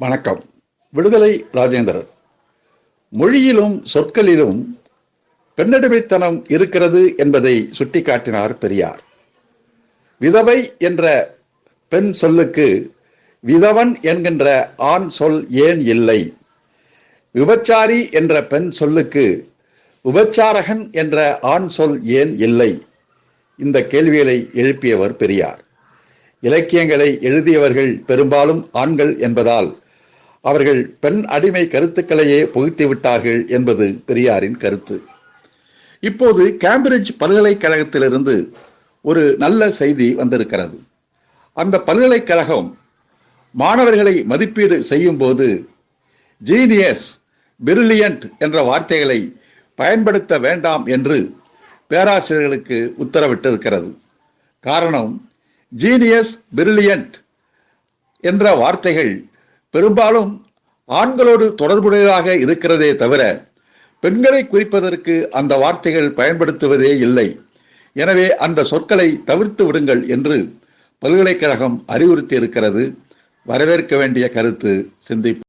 வணக்கம். விடுதலை ராஜேந்திரன் மொழியிலும் சொற்களிலும் பெண்ணடிமைத்தனம் இருக்கிறது என்பதை சுட்டிக்காட்டினார் பெரியார். விதவை என்ற பெண் சொல்லுக்கு விதவன் என்கின்ற ஆண் சொல் ஏன் இல்லை? விபச்சாரி என்ற பெண் சொல்லுக்கு விபச்சாரகன் என்ற ஆண் சொல் ஏன் இல்லை? இந்த கேள்விகளை எழுப்பியவர் பெரியார். இலக்கியங்களை எழுதியவர்கள் பெரும்பாலும் ஆண்கள் என்பதால் அவர்கள் பெண் அடிமை கருத்துக்களையே புகுத்தி விட்டார்கள் என்பது பெரியாரின் கருத்து. இப்போது கேம்பிரிட்ஜ் பல்கலைக்கழகத்திலிருந்து ஒரு நல்ல செய்தி வந்திருக்கிறது. அந்த பல்கலைக்கழகம் மாணவர்களை மதிப்பீடு செய்யும் போது ஜீனியஸ் பிரில்லியன்ட் என்ற வார்த்தைகளை பயன்படுத்த வேண்டாம் என்று பேராசிரியர்களுக்கு உத்தரவிட்டிருக்கிறது. காரணம் ஜீனியஸ் பிரில்லியன்ட் என்ற வார்த்தைகள் பெரும்பாலும் ஆண்களோடு தொடர்புடையதாக இருக்கிறதே தவிர பெண்களை குறிப்பதற்கு அந்த வார்த்தைகள் பயன்படுத்துவதே இல்லை. எனவே அந்த சொற்களை தவிர்த்து விடுங்கள் என்று பல்கலைக்கழகம் அறிவுறுத்தி இருக்கிறது வரவேற்க வேண்டிய கருத்து சிந்திப்பு.